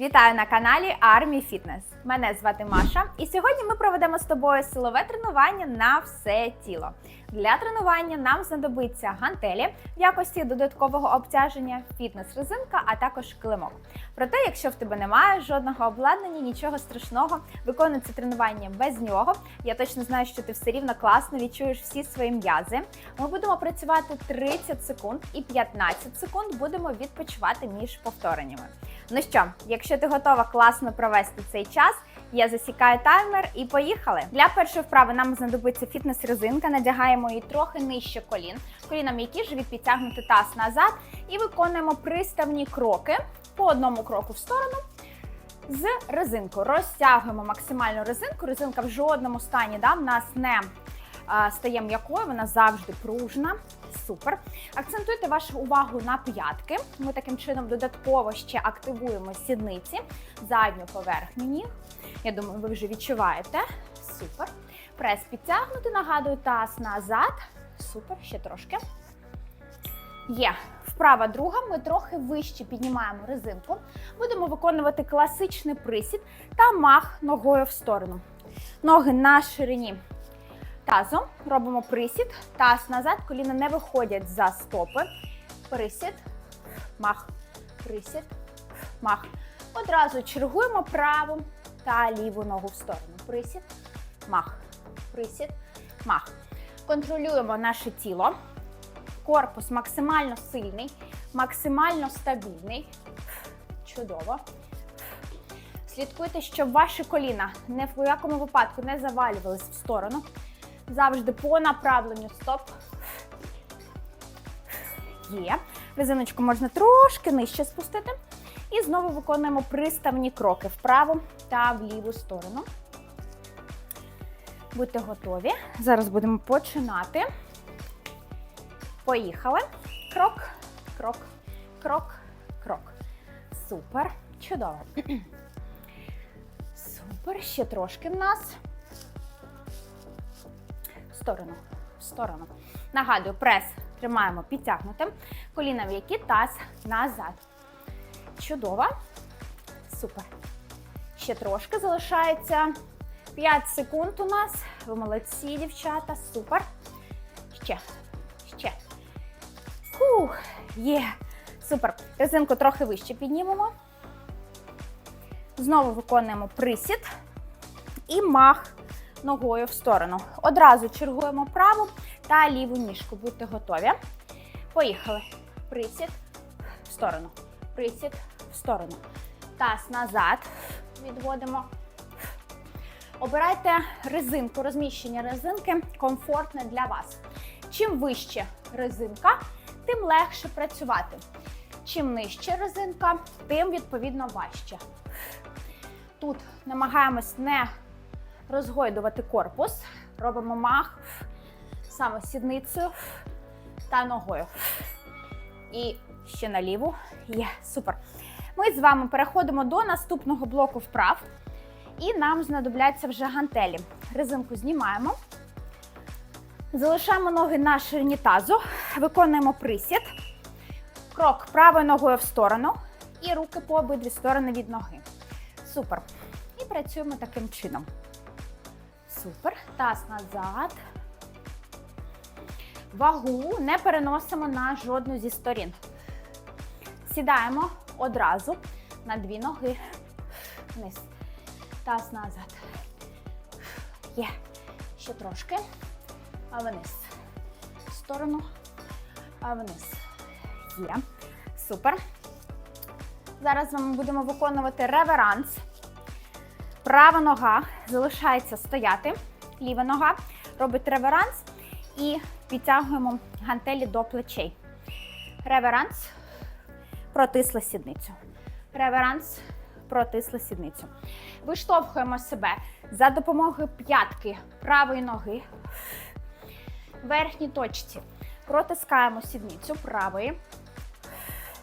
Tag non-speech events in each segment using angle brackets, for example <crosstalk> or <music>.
Вітаю на каналі Армі Фітнес. Мене звати Маша, і сьогодні ми проведемо з тобою силове тренування на все тіло. Для тренування нам знадобиться гантелі в якості додаткового обтяження, фітнес-резинка, а також килимок. Проте, якщо в тебе немає жодного обладнання, нічого страшного, виконуй це тренування без нього. Я точно знаю, що ти все рівно класно відчуєш всі свої м'язи. Ми будемо працювати 30 секунд і 15 секунд будемо відпочивати між повтореннями. Ну що, якщо ти готова класно провести цей час, я засікаю таймер і поїхали. Для першої вправи нам знадобиться фітнес-резинка, надягаємо її трохи нижче колін, коліна м'які, живіт підтягнути таз назад і виконуємо приставні кроки по одному кроку в сторону. З резинкою розтягуємо максимальну резинку. Резинка в жодному стані да, в нас не стає м'якою, вона завжди пружна. Супер. Акцентуйте вашу увагу на п'ятки. Ми таким чином додатково ще активуємо сідниці, задню поверхню ніг. Я думаю, ви вже відчуваєте. Супер. Прес підтягнути, нагадую, таз назад. Супер, ще трошки. Є. Вправа друга. Ми трохи вище піднімаємо резинку. Будемо виконувати класичний присід та мах ногою в сторону. Ноги на ширині тазом. Робимо присід, таз назад, коліна не виходять за стопи. Присід, мах, присід, мах. Одразу чергуємо праву та ліву ногу в сторону. Присід, мах, присід, мах. Контролюємо наше тіло. Корпус максимально сильний, максимально стабільний. Чудово. Слідкуйте, щоб ваші коліна ні в якому випадку не завалювались в сторону. Завжди по направленню стоп. Є. Резиночку можна трошки нижче спустити. І знову виконуємо приставні кроки вправо та в ліву сторону. Будьте готові. Зараз будемо починати. Поїхали. Крок, крок, крок, крок. Супер. Чудово. <clears throat> Супер. Ще трошки в нас. В сторону. В сторону. Нагадую, прес тримаємо підтягнутим. Коліна м'які, таз назад. Чудово. Супер. Ще трошки залишається 5 секунд у нас. Ви молодці, дівчата. Супер. Ще. Ще. Фух, є. Супер. Резинку трохи вище піднімемо. Знову виконуємо присід і мах ногою в сторону. Одразу чергуємо праву та ліву ніжку. Будьте готові. Поїхали. Присід в сторону. Присід в сторону. Таз назад. Відводимо. Обирайте резинку, розміщення резинки комфортне для вас. Чим вище резинка, тим легше працювати. Чим нижче резинка, тим відповідно важче. Тут намагаємось не розгойдувати корпус. Робимо мах саме сідницею та ногою. І ще наліву. Є, супер. Ми з вами переходимо до наступного блоку вправ. І нам знадобляться вже гантелі. Резинку знімаємо. Залишаємо ноги на ширині тазу, виконуємо присід. Крок правою ногою в сторону і руки по обидві сторони від ноги. Супер. І працюємо таким чином. Супер. Таз назад. Вагу не переносимо на жодну зі сторін. Сідаємо одразу на дві ноги. Вниз. Таз назад. Є. Ще трошки. А вниз. В сторону. А вниз. Є. Супер. Зараз ми будемо виконувати реверанс. Права нога залишається стояти. Ліва нога робить реверанс і підтягуємо гантелі до плечей. Реверанс. Протисла сідницю. Реверанс. Протисла сідницю. Виштовхуємо себе за допомогою п'ятки правої ноги. Верхній точці. Протискаємо сідницю правої.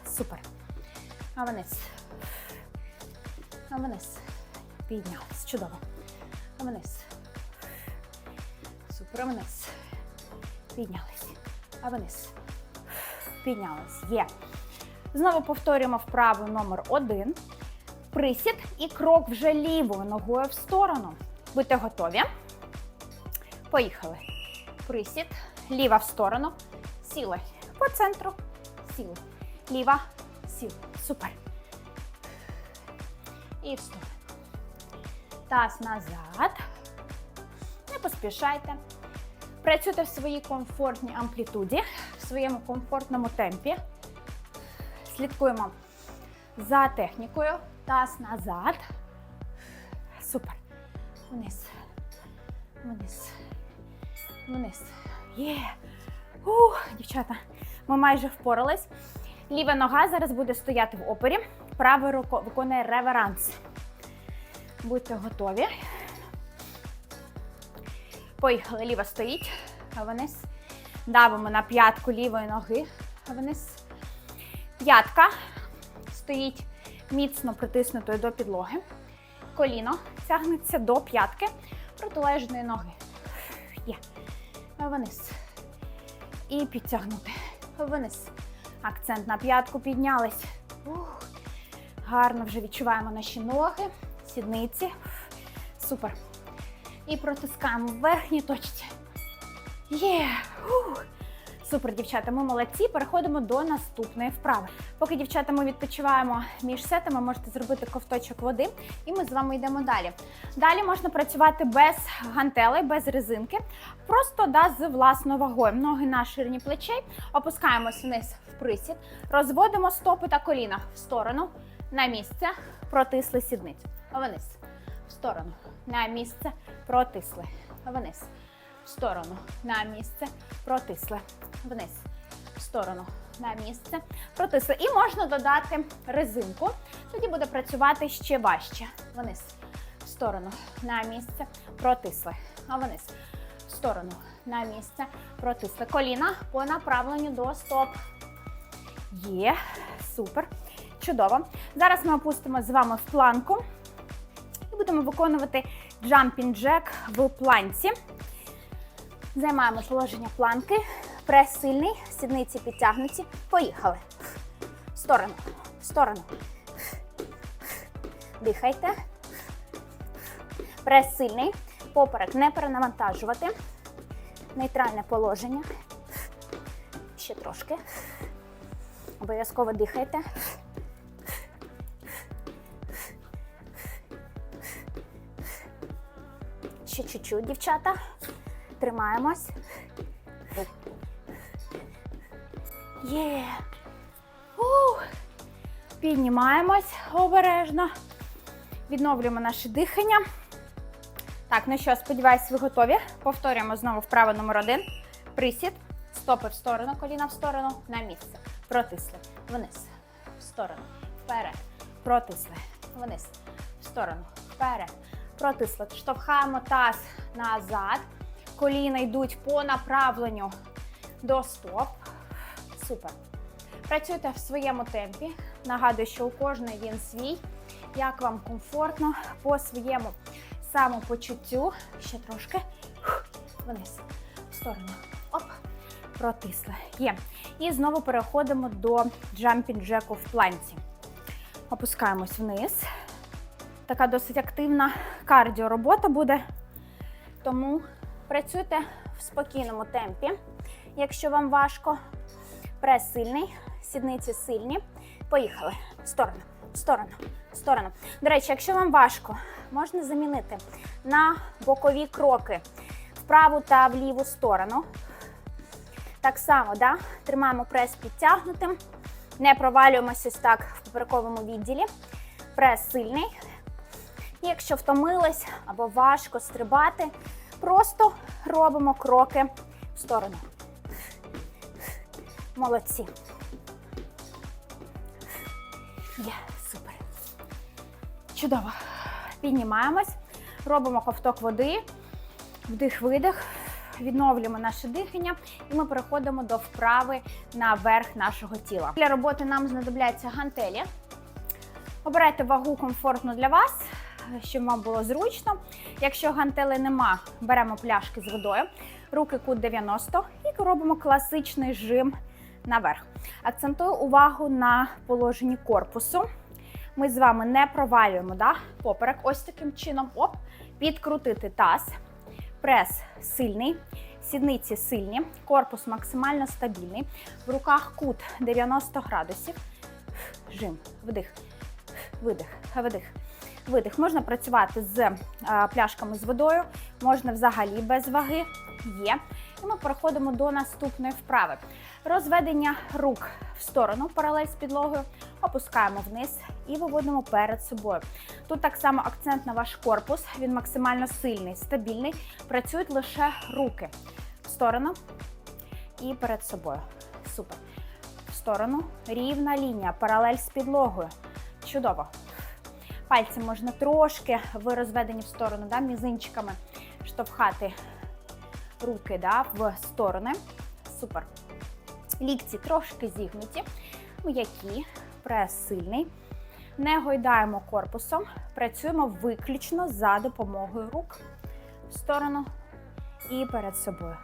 Супер. А вниз. А вниз. Піднялись. Чудово. Вниз. Супер. Вниз. Піднялись. А вниз. Піднялись. Є. Знову повторюємо вправу номер один. присід і крок вже лівою ногою в сторону. Будьте готові. Поїхали. Присід, ліва в сторону. Сіли. По центру. Сіли. Ліва, сіли. Супер. І в сторону. Таз назад. Не поспішайте. Працюйте в своїй комфортній амплітуді, в своєму комфортному темпі. Слідкуємо за технікою. Таз назад. Супер. Вниз. Вниз. Вниз. Є. Ух, дівчата, ми майже впорались. Ліва нога зараз буде стояти в опорі. Права рука виконує реверанс. Будьте готові. Поїхали. Ліва стоїть. Вниз. Давимо на п'ятку лівої ноги. Вниз. П'ятка стоїть міцно притиснутою до підлоги. Коліно тягнеться до п'ятки протилежної ноги. Є. Вниз. І підтягнути. Вниз. Акцент на п'ятку піднялись. Ух. Гарно вже відчуваємо наші ноги, сідниці. Супер. І протискаємо в верхній точці. Є! Ух. Супер, дівчата, ми молодці. Переходимо до наступної вправи. Поки дівчата ми відпочиваємо між сетами, можете зробити ковточок води, і ми з вами йдемо далі. Далі можна працювати без гантелей, без резинки, просто да, з власною вагою. Ноги на ширині плечей, опускаємось вниз в присід, розводимо стопи та коліна в сторону, на місце, протисли сідницю. Вниз, в сторону, на місце, протисли. Вниз, в сторону, на місце, протисли. Вниз, в сторону, на місце, протисли. І можна додати резинку. Тоді буде працювати ще важче. Вниз, в сторону, на місце, протисли. Вниз, в сторону, на місце, протисли. Коліна по направленню до стоп. Є, супер. Чудово. Зараз ми опустимо з вами в планку будемо виконувати jumping jack в планці. Займаємо положення планки. Прес сильний, сідниці підтягнуті. Поїхали. В сторону, в сторону. Дихайте. Прес сильний. Поперек не перенавантажувати. Нейтральне положення. Ще трошки. Обов'язково дихайте. Чуть-чуть, дівчата. Тримаємось. Є. Ух. Піднімаємось обережно. Відновлюємо наше дихання. Так, ну що, сподіваюсь, ви готові. Повторюємо знову вправо номер один. Присід. Стопи в сторону, коліна в сторону, на місце. Протисли. Вниз. В сторону. Вперед. Протисли. Вниз. В сторону. Вперед. Протисли. Штовхаємо таз назад. Коліна йдуть по направленню до стоп. Супер. Працюйте в своєму темпі. Нагадую, що у кожної він свій. Як вам комфортно по своєму самопочуттю. Ще трошки. Вниз. В сторону. Оп. Протисли. Є. І знову переходимо до джампінг джеку в планці. Опускаємось вниз. Така досить активна кардіоробота буде. Тому працюйте в спокійному темпі. Якщо вам важко, прес сильний, сідниці сильні. Поїхали. В сторону, в сторону, в сторону. До речі, якщо вам важко, можна замінити на бокові кроки в праву та в ліву сторону. Так само, да? тримаємо прес підтягнутим, не провалюємося так в поперековому відділі. Прес сильний. Якщо втомились або важко стрибати, просто робимо кроки в сторону. Молодці. Є, супер. Чудово. Піднімаємось, робимо ковток води, вдих-видих, відновлюємо наше дихання, і ми переходимо до вправи на верх нашого тіла. Для роботи нам знадобляться гантелі. Обирайте вагу комфортну для вас, щоб вам було зручно. Якщо гантели нема, беремо пляшки з водою, руки кут 90 і робимо класичний жим наверх. Акцентую увагу на положенні корпусу. Ми з вами не провалюємо да? поперек. Ось таким чином. Оп, підкрутити таз. Прес сильний, сідниці сильні, корпус максимально стабільний. В руках кут 90 градусів. Жим, вдих, видих, видих. Видих. Можна працювати з пляшками з водою, можна взагалі без ваги. Є. І ми переходимо до наступної вправи. Розведення рук в сторону, паралель з підлогою, опускаємо вниз і виводимо перед собою. Тут так само акцент на ваш корпус, він максимально сильний, стабільний. Працюють лише руки в сторону і перед собою. Супер. В сторону. Рівна лінія, паралель з підлогою. Чудово. Пальці можна трошки в розведенні в сторону, да, мізинчиками штовхати руки да, в сторони. Супер. Лікці трошки зігнуті, м'які, прес сильний. Не гойдаємо корпусом, працюємо виключно за допомогою рук в сторону і перед собою.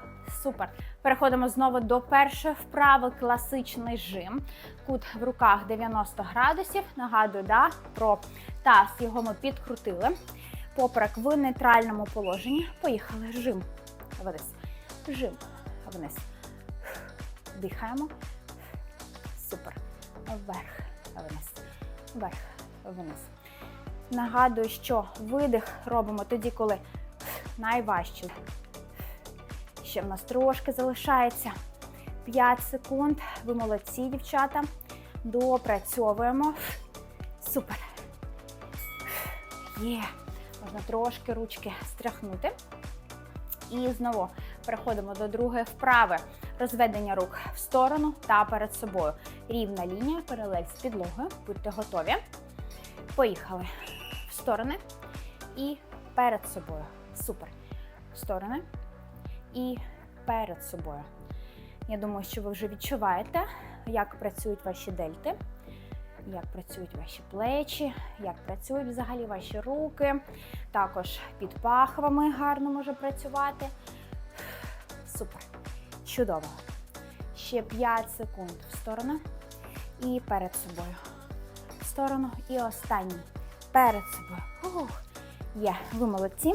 Супер. Переходимо знову до першої вправи класичний жим. Кут в руках 90 градусів. Нагадую, да, про таз його ми підкрутили. Поперек в нейтральному положенні. Поїхали. Жим. Вниз. Жим. Вниз. Дихаємо. Супер. Вверх. Вниз. Вверх. Вниз. Нагадую, що видих робимо тоді, коли найважче. Ще в нас трошки залишається 5 секунд. Ви молодці, дівчата. Допрацьовуємо. Супер. Є. Можна трошки ручки стряхнути. І знову переходимо до другої вправи. Розведення рук в сторону та перед собою. Рівна лінія, паралель з підлогою. Будьте готові. Поїхали. В сторони і перед собою. Супер. В сторони і перед собою. Я думаю, що ви вже відчуваєте, як працюють ваші дельти, як працюють ваші плечі, як працюють взагалі ваші руки. Також під пахвами гарно може працювати. Супер. Чудово. Ще 5 секунд в сторону і перед собою. В сторону і останній. Перед собою. Ух. Є, ви молодці.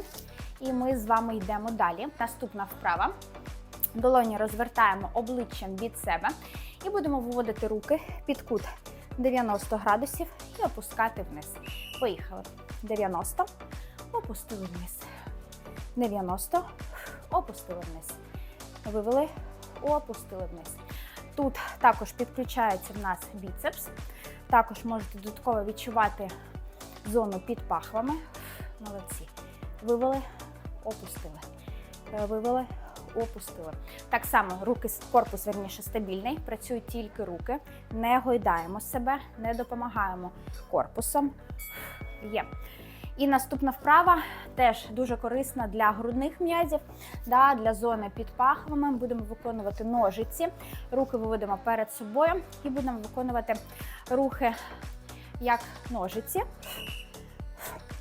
І ми з вами йдемо далі. Наступна вправа. Долоні розвертаємо обличчям від себе і будемо виводити руки під кут 90 градусів і опускати вниз. Поїхали. 90, опустили вниз. 90, опустили вниз. Вивели, опустили вниз. Тут також підключається в нас біцепс. Також можете додатково відчувати зону під пахвами. Молодці. Вивели, опустили. Е, Вивели, опустили. Так само руки, корпус верніше стабільний, працюють тільки руки. Не гойдаємо себе, не допомагаємо корпусом. Є. І наступна вправа теж дуже корисна для грудних м'язів, да, для зони під пахвами. Будемо виконувати ножиці. Руки виводимо перед собою і будемо виконувати рухи як ножиці.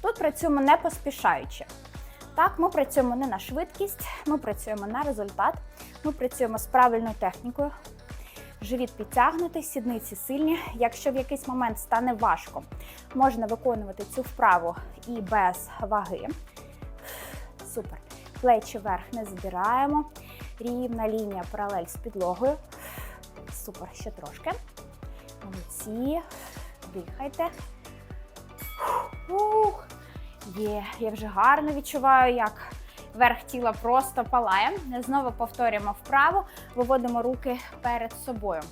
Тут працюємо не поспішаючи. Так, ми працюємо не на швидкість, ми працюємо на результат, ми працюємо з правильною технікою. Живіт підтягнутий, сідниці сильні. Якщо в якийсь момент стане важко, можна виконувати цю вправу і без ваги. Супер. Плечі вверх не задираємо. Рівна лінія паралель з підлогою. Супер, ще трошки. Молодці. Дихайте. Ух. Є, я вже гарно відчуваю, як верх тіла просто палає. Знову повторюємо вправо, виводимо руки перед собою.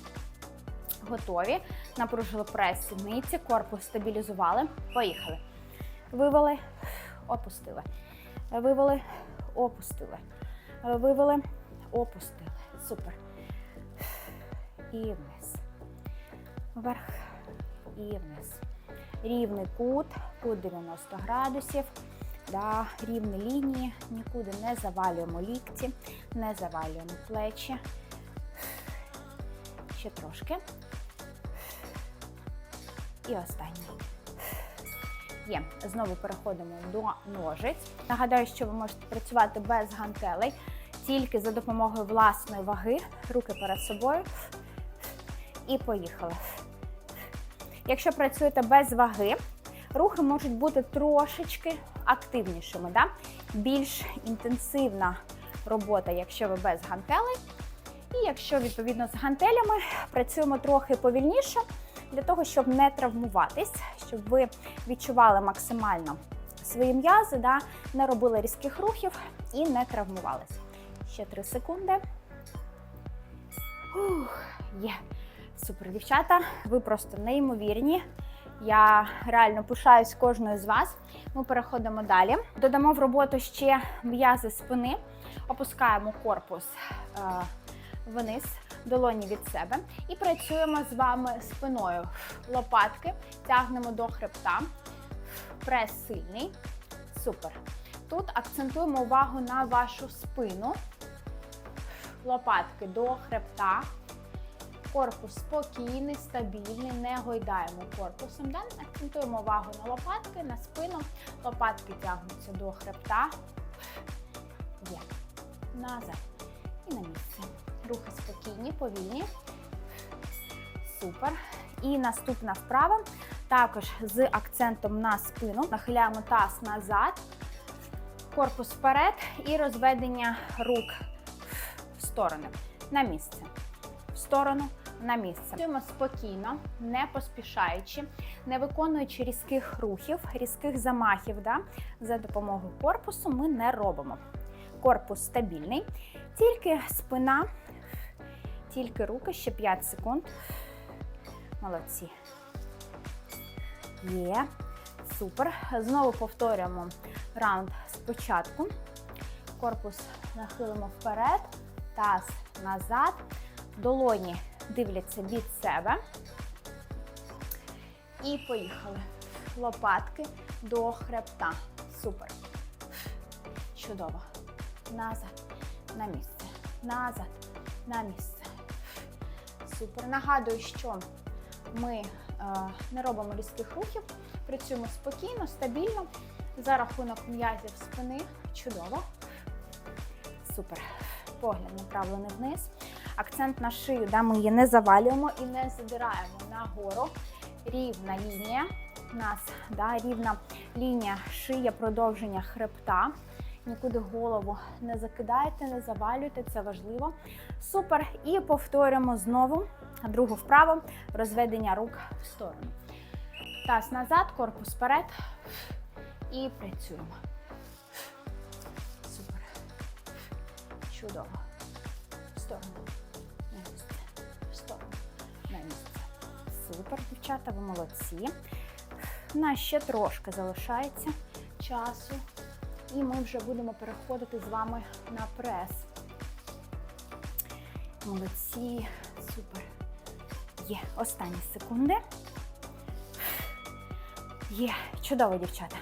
Готові. Напружили прес сідниці, корпус стабілізували. Поїхали. Вивели, опустили. Вивели, опустили. Вивели, опустили. Супер. І вниз. Вверх і вниз. Рівний кут, кут 90 градусів. Да, рівні лінії, нікуди не завалюємо лікті, не завалюємо плечі. Ще трошки. І останній. Є. Знову переходимо до ножиць. Нагадаю, що ви можете працювати без гантелей, тільки за допомогою власної ваги. Руки перед собою. І поїхали. Якщо працюєте без ваги, рухи можуть бути трошечки активнішими, да? більш інтенсивна робота, якщо ви без гантелей. І якщо відповідно з гантелями працюємо трохи повільніше, для того, щоб не травмуватись, щоб ви відчували максимально свої м'язи, да, не робили різких рухів і не травмувались. Ще 3 секунди. Ух, є. Супер, дівчата, ви просто неймовірні. Я реально пишаюсь кожною з вас. Ми переходимо далі. Додамо в роботу ще м'язи спини, опускаємо корпус е, вниз, долоні від себе. І працюємо з вами спиною. Лопатки тягнемо до хребта. Прес сильний. Супер. Тут акцентуємо увагу на вашу спину. Лопатки до хребта. Корпус спокійний, стабільний, не гойдаємо корпусом. Да? Акцентуємо увагу на лопатки, на спину. Лопатки тягнуться до хребта. Є. Назад. І на місце. Рухи спокійні, повільні. Супер. І наступна вправа. Також з акцентом на спину. Нахиляємо таз назад, корпус вперед і розведення рук в сторони. На місце. В сторону, на місце. Працюємо спокійно, не поспішаючи, не виконуючи різких рухів, різких замахів. Да? За допомогою корпусу ми не робимо. Корпус стабільний, тільки спина, тільки руки, ще 5 секунд. Молодці. Є. Супер. Знову повторюємо раунд спочатку. Корпус нахилимо вперед, таз назад. Долоні дивляться від себе. І поїхали. Лопатки до хребта. Супер. Чудово. Назад. На місце. Назад. На місце. Супер. Нагадую, що ми е, не робимо різких рухів, працюємо спокійно, стабільно. За рахунок м'язів спини. Чудово. Супер. Погляд направлений вниз. Акцент на шию, да, ми її не завалюємо і не задираємо нагору. Рівна лінія. У нас да, рівна лінія шия, продовження хребта. Нікуди голову не закидайте, не завалюйте, це важливо. Супер. І повторюємо знову другу вправу розведення рук в сторону. Таз назад, корпус вперед. І працюємо. Супер. Чудово. В сторону. Супер, дівчата, ви молодці. У нас ще трошки залишається часу. І ми вже будемо переходити з вами на прес. Молодці. Супер. Є останні секунди. Є. Чудово, дівчата.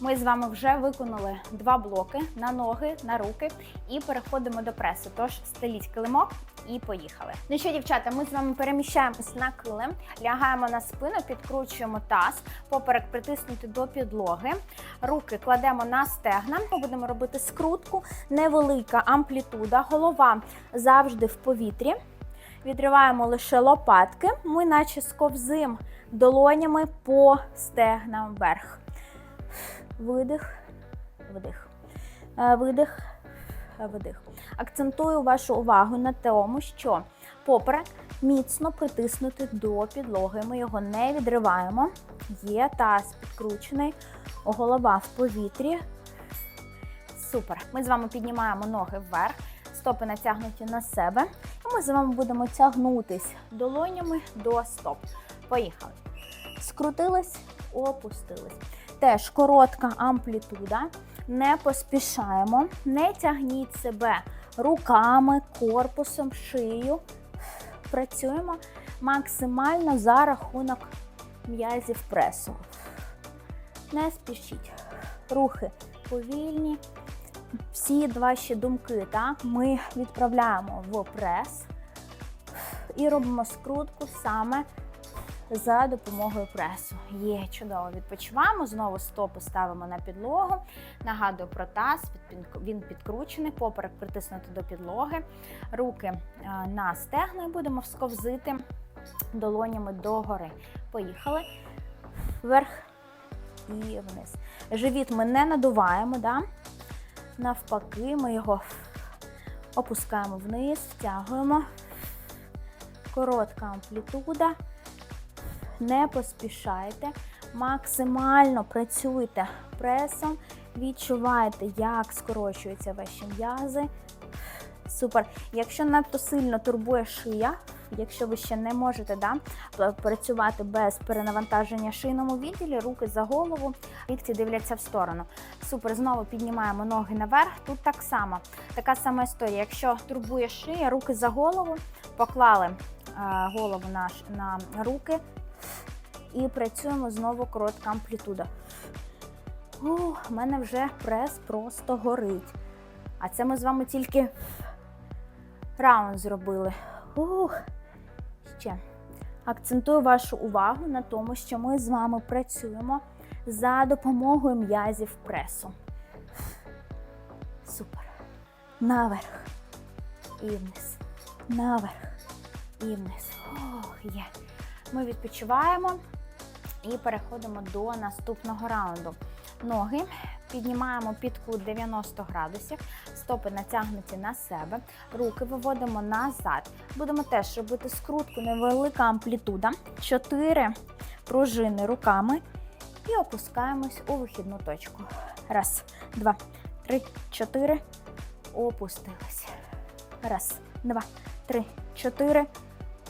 Ми з вами вже виконали два блоки на ноги, на руки і переходимо до пресу. Тож стеліть килимок і поїхали. Ну що, дівчата, ми з вами переміщаємось на килим, лягаємо на спину, підкручуємо таз, поперек притиснути до підлоги. Руки кладемо на стегна. Ми будемо робити скрутку, невелика амплітуда, голова завжди в повітрі. Відриваємо лише лопатки. Ми наче сковзим долонями по стегнам вверх. Видих, вдих. Е, Видих. Акцентую вашу увагу на тому, що поперек міцно притиснути до підлоги. Ми його не відриваємо. Є таз підкручений, голова в повітрі. Супер. Ми з вами піднімаємо ноги вверх, стопи натягнуті на себе. І ми з вами будемо тягнутись долонями до стоп. Поїхали. Скрутились, опустились. Теж коротка амплітуда. Не поспішаємо, не тягніть себе руками, корпусом, шию. Працюємо максимально за рахунок м'язів пресу. Не спішіть. Рухи повільні. Всі ваші думки, так, ми відправляємо в прес і робимо скрутку саме за допомогою пресу. Є чудово. Відпочиваємо. Знову стопи ставимо на підлогу. Нагадую про таз. Він підкручений, поперек притиснути до підлоги. Руки на стегна і будемо всковзити долонями догори. Поїхали. Вверх і вниз. Живіт ми не надуваємо, да? навпаки, ми його опускаємо вниз, втягуємо. Коротка амплітуда. Не поспішайте. Максимально працюйте пресом. Відчувайте, як скорочуються ваші м'язи. Супер. Якщо надто сильно турбує шия, якщо ви ще не можете да, працювати без перенавантаження шийному відділі, руки за голову, лікті дивляться в сторону. Супер, знову піднімаємо ноги наверх. Тут так само. Така сама історія. Якщо турбує шия, руки за голову, поклали е, голову на, на руки і працюємо знову коротка амплітуда. У мене вже прес просто горить. А це ми з вами тільки раунд зробили. Ух. Ще. Акцентую вашу увагу на тому, що ми з вами працюємо за допомогою м'язів пресу. Супер. Наверх. І вниз. Наверх. І вниз. Ох, є. Ми відпочиваємо і переходимо до наступного раунду. Ноги піднімаємо під кут 90 градусів, стопи натягнуті на себе, руки виводимо назад. Будемо теж робити скрутку, невелика амплітуда. 4 пружини руками і опускаємось у вихідну точку. Раз, два, три, чотири. Опустились. Раз, два, три, чотири.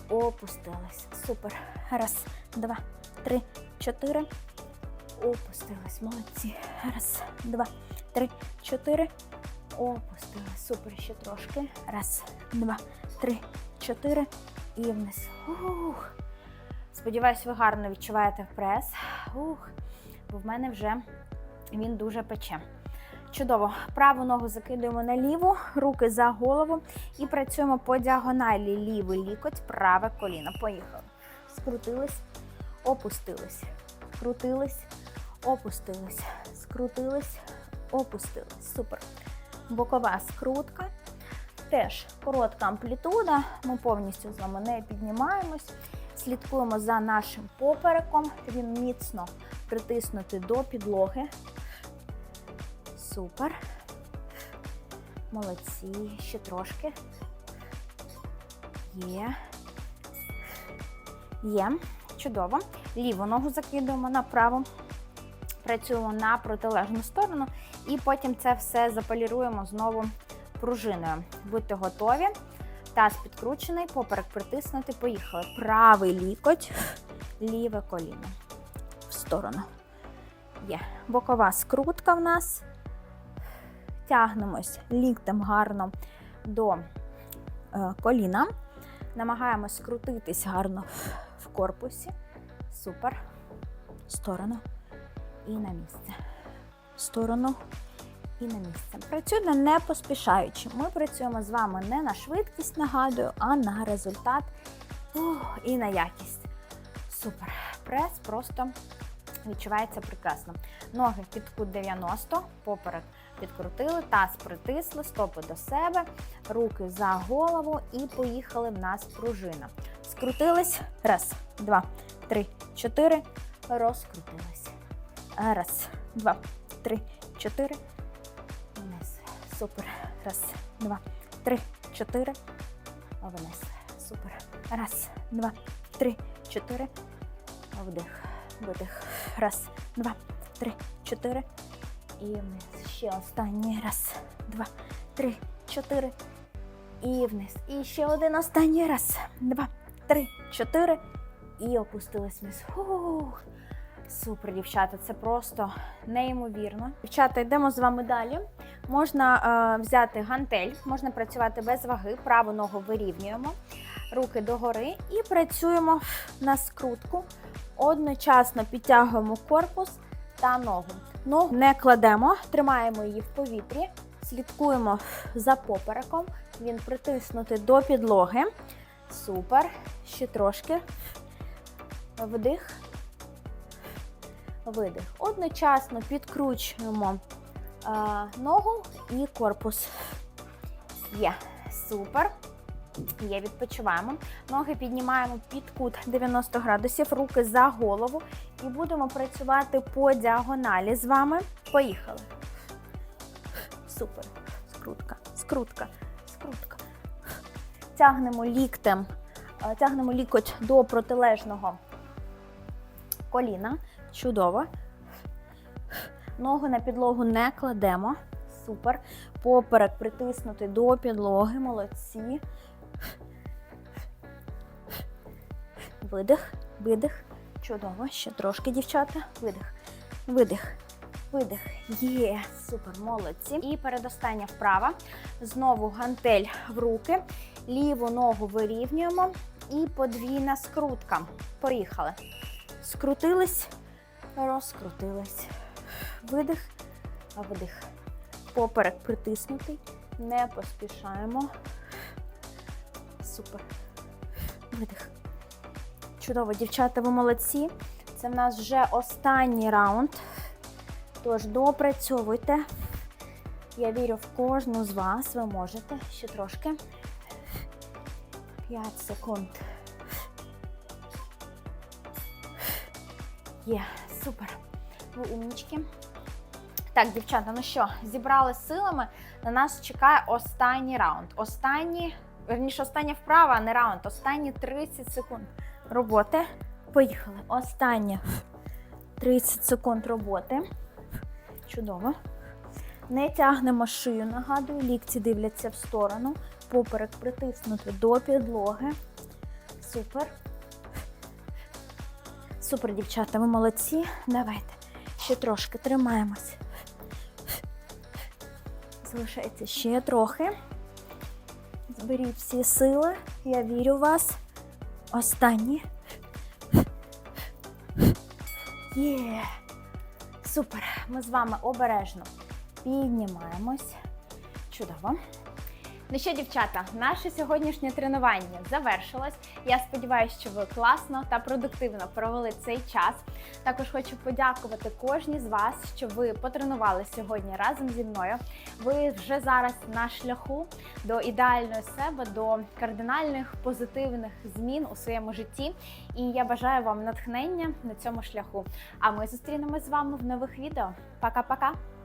Опустились. Супер. Раз, два, три, чотири. Опустились. Молодці. Раз, два, три, чотири. Опустились. Супер. Ще трошки. Раз, два, три, чотири. І вниз. Ух. Сподіваюсь, ви гарно відчуваєте прес. Ух. Бо в мене вже він дуже пече. Чудово. Праву ногу закидуємо на ліву, руки за голову і працюємо по діагоналі. Лівий лікоть, праве коліно. Поїхали. Скрутились, опустились. Скрутились, опустились. Скрутились, опустились. Супер. Бокова скрутка. Теж коротка амплітуда. Ми повністю з вами не піднімаємось. Слідкуємо за нашим попереком. Він міцно притиснутий до підлоги. Супер. Молодці. Ще трошки. Є. Є. Чудово. Ліву ногу закидуємо на праву. Працюємо на протилежну сторону. І потім це все заполіруємо знову пружиною. Будьте готові. Таз підкручений, поперек притиснути. Поїхали. Правий лікоть, ліве коліно. В сторону. Є. Бокова скрутка в нас. Тягнемось ліктем гарно до е, коліна. Намагаємось скрутитись гарно в корпусі. Супер. Сторону і на місце. Сторону і на місце. Працюємо не поспішаючи. Ми працюємо з вами не на швидкість, нагадую, а на результат Ух, і на якість. Супер. Прес просто відчувається прекрасно. Ноги під кут 90, поперек підкрутили, таз притисли, стопи до себе, руки за голову і поїхали в нас пружина. Скрутились. Раз, два, три, чотири. Розкрутились. Раз, два, три, чотири. Вниз. Супер. Раз, два, три, чотири. Вниз. Супер. Раз, два, три, чотири. Вдих. Видих. Раз, два, три, чотири. І вниз. Ще останній. Раз, два, три, чотири. І вниз. І ще один останній. Раз, два, три, чотири. І опустились вниз. Фух. Супер, дівчата, це просто неймовірно. Дівчата, йдемо з вами далі. Можна е, взяти гантель, можна працювати без ваги, праву ногу вирівнюємо, руки догори і працюємо на скрутку. Одночасно підтягуємо корпус та ногу. Ногу не кладемо, тримаємо її в повітрі, слідкуємо за попереком. Він притиснутий до підлоги. Супер. Ще трошки. Вдих. Видих. Одночасно підкручуємо е, ногу і корпус. Є. Супер. Є, відпочиваємо. Ноги піднімаємо під кут 90 градусів, руки за голову. І будемо працювати по діагоналі з вами. Поїхали. Супер. Скрутка, скрутка, скрутка. Тягнемо ліктем, е, тягнемо лікоть до протилежного коліна. Чудово. Ногу на підлогу не кладемо. Супер. Поперек притиснути до підлоги. Молодці. Видих, видих. Чудово. Ще трошки, дівчата. Видих, видих, видих. Є, супер, молодці. І передостання вправа. Знову гантель в руки. Ліву ногу вирівнюємо. І подвійна скрутка. Поїхали. Скрутились, розкрутились. Видих, а вдих. Поперек притиснутий. Не поспішаємо. Супер. Видих. Чудово, дівчата, ви молодці. Це в нас вже останній раунд. Тож допрацьовуйте. Я вірю в кожну з вас. Ви можете ще трошки. 5 секунд. Є, супер. Ви умнічки. Так, дівчата, ну що, зібрали силами. На нас чекає останній раунд. Останні, верніше, остання вправа, а не раунд. Останні 30 секунд роботи. Поїхали. Останні 30 секунд роботи. Чудово. Не тягнемо шию, нагадую, лікці дивляться в сторону. Поперек притиснути до підлоги. Супер. Супер, дівчата, ви молодці. Давайте. Ще трошки тримаємось. Залишається ще трохи. Зберіть всі сили. Я вірю в вас. Останні. Є. Супер. Ми з вами обережно піднімаємось. Чудово. Ну що, дівчата, наше сьогоднішнє тренування завершилось. Я сподіваюся, що ви класно та продуктивно провели цей час. Також хочу подякувати кожній з вас, що ви потренували сьогодні разом зі мною. Ви вже зараз на шляху до ідеальної себе, до кардинальних позитивних змін у своєму житті. І я бажаю вам натхнення на цьому шляху. А ми зустрінемось з вами в нових відео. Пока-пока!